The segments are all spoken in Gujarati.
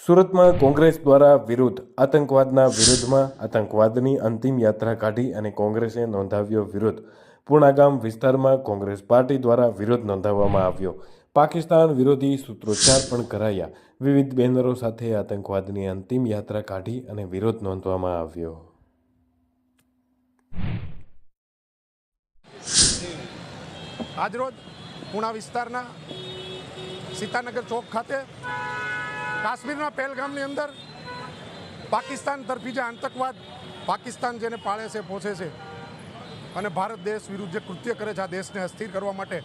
સુરતમાં કોંગ્રેસ દ્વારા વિરુદ્ધ આતંકવાદના વિરુદ્ધમાં આતંકવાદની અંતિમ યાત્રા કાઢી અને કોંગ્રેસે નોંધાવ્યો વિરોધ. પૂર્ણાગામ વિસ્તારમાં કોંગ્રેસ પાર્ટી દ્વારા વિરોધ નોંધાવવામાં આવ્યો. પાકિસ્તાન વિરોધી સૂત્રોચ્ચાર પણ કરાયા. વિવિધ બેનરો સાથે આતંકવાદની અંતિમ યાત્રા કાઢી અને વિરોધ નોંધવામાં આવ્યો. આજરોજ પૂણા વિસ્તારના સીતાનગર ચોક ખાતે કાશ્મીરના પહેલગામની અંદર પાકિસ્તાન તરફી જે આતંકવાદ પાકિસ્તાન જેને પાળે છે પોષે છે અને ભારત દેશ વિરુદ્ધ જે કૃત્ય કરે છે, આ દેશને અસ્થિર કરવા માટે.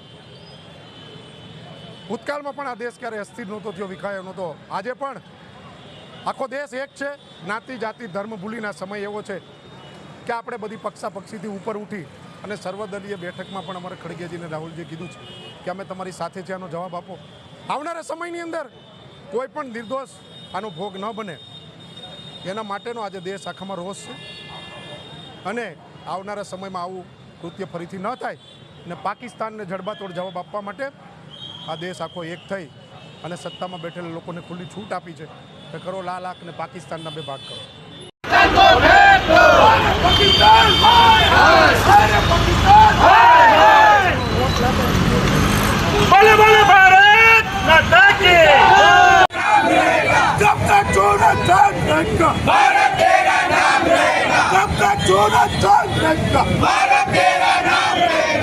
ભૂતકાળમાં પણ આ દેશ ક્યારે અસ્થિર નહોતો થયો, વિખાયો નહોતો. આજે પણ આખો દેશ એક છે, જ્ઞાતિ, જાતિ, ધર્મ ભૂલીના સમય એવો છે કે આપણે બધી પક્ષાપક્ષીથી ઉપર ઉઠી અને સર્વદલીય બેઠકમાં પણ અમારે ખડગેજીને રાહુલજીએ કીધું છે કે અમે તમારી સાથે છે, આનો જવાબ આપો. આવનારા સમયની અંદર કોઈ પણ નિર્દોષ આનો ભોગ ન બને એના માટેનો આજે દેશ આખામાં રોષ છે અને આવનારા સમયમાં આવું કૃત્ય ફરીથી ન થાય અને પાકિસ્તાનને જડબાતોડ જવાબ આપવા માટે આ દેશ આખો એક થઈ અને સત્તામાં બેઠેલા લોકોને ખુલ્લી છૂટ આપી છે કે કરો લા લાખ ને પાકિસ્તાનના બે ભાગ કરો પાકિસ્તાન माता की जब तक चोरा चांद रहेगा भारत तेरा नाम रहेगा जब तक चोरा चांद रहेगा भारत तेरा नाम रहेगा